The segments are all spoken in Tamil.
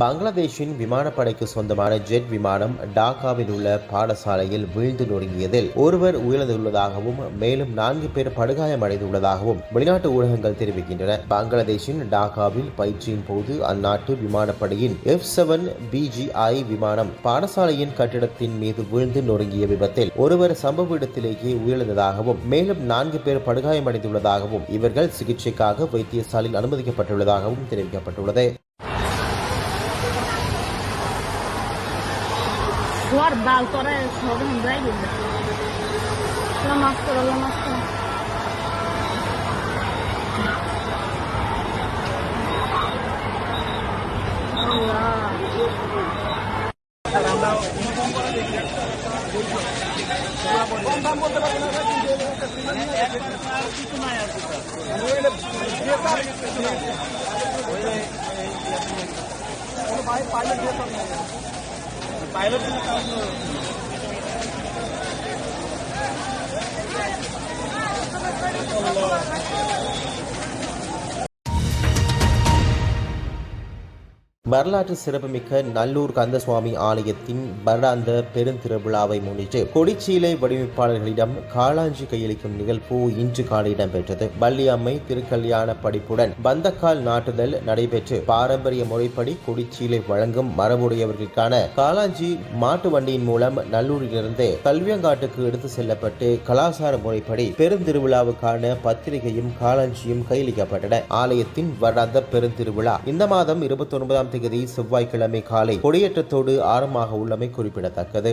பங்களாதேஷின் விமானப்படைக்கு சொந்தமான ஜெட் விமானம் டாக்காவில் உள்ள பாடசாலையில் வீழ்ந்து நொறுங்கியதில் ஒருவர் உயிரிழந்துள்ளதாகவும் மேலும் நான்கு பேர் படுகாயமடைந்துள்ளதாகவும் வெளிநாட்டு ஊடகங்கள் தெரிவிக்கின்றன. பங்களாதேஷின் டாக்காவில் பயிற்சியின் போது அந்நாட்டு விமானப்படையின் எஃப் செவன் பிஜிஐ விமானம் பாடசாலையின் கட்டிடத்தின் மீது வீழ்ந்து நொறுங்கிய விபத்தில் ஒருவர் சம்பவ இடத்திலேயே உயிரிழந்ததாகவும் மேலும் நான்கு பேர் படுகாயமடைந்துள்ளதாகவும் இவர்கள் சிகிச்சைக்காக வைத்தியசாலையில் அனுமதிக்கப்பட்டுள்ளதாகவும் தெரிவிக்கப்பட்டுள்ளது. ঘর বাল করা সব আমরাই বলব। নামাজ করো আল্লাহ। 마이너스 வரலாற்று சிறப்புமிக்க நல்லூர் கந்தசுவாமி ஆலயத்தின் வருடாந்த பெருந்திருவிழாவை முன்னிட்டு கொடிச்சீலை வடிவமைப்பாளர்களிடம் காளாஞ்சி கையளிக்கும் நிகழ்வு இன்று காலை இடம்பெற்றது. வள்ளியம்மை திருக்கல்யாண படிப்புடன் பந்தக்கால் நாட்டுதல் நடைபெற்று பாரம்பரிய முறைப்படி கொடிச்சீலை வழங்கும் மரபுடையவர்களுக்கான காளாஞ்சி மாட்டு வண்டியின் மூலம் நல்லூரிலிருந்து கல்வியங்காட்டுக்கு எடுத்து செல்லப்பட்டு கலாசார முறைப்படி பெருந்திருவிழாவுக்கான பத்திரிகையும் காளாஞ்சியும் கையளிக்கப்பட்டன. ஆலயத்தின் வருடாந்த பெருந்திருவிழா இந்த மாதம் இருபத்தி ஒன்பதாம் தேதி செவ்வாய்க்கிழமை காலை கொடியேற்றத்தோடு ஆரம்பமாக உள்ளமை குறிப்பிடத்தக்கது.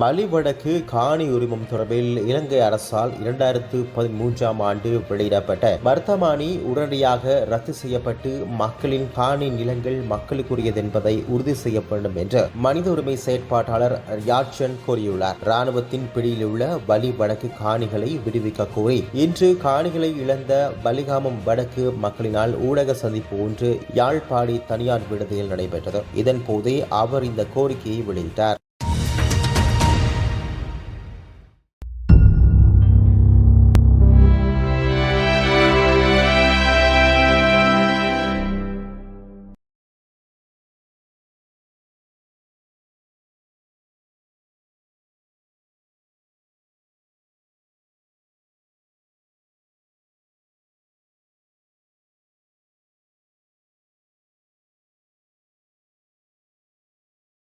வலிவடக்கு காணி உரிமம் தொடர்பில் இலங்கை அரசால் இரண்டாயிரத்து பதிமூன்றாம் ஆண்டு வெளியிடப்பட்ட வர்த்தமானி உடனடியாக ரத்து செய்யப்பட்டு மக்களின் காணி நிலங்கள் மக்களுக்குரியது என்பதை உறுதி செய்ய வேண்டும் என்று மனித உரிமை செயற்பாட்டாளர் யாட்சன் கூறியுள்ளார் ராணுவத்தின் பிடியில் உள்ள வலி வடக்கு காணிகளை விடுவிக்க கோரி இன்று காணிகளை இழந்த வலிகாமம் வடக்கு மக்களினால் ஊடக சந்திப்பு ஒன்று யாழ்ப்பாடி தனியார் விடுதியில் நடைபெற்றது. இதன் போதே அவர் இந்த கோரிக்கையை வெளியிட்டார்.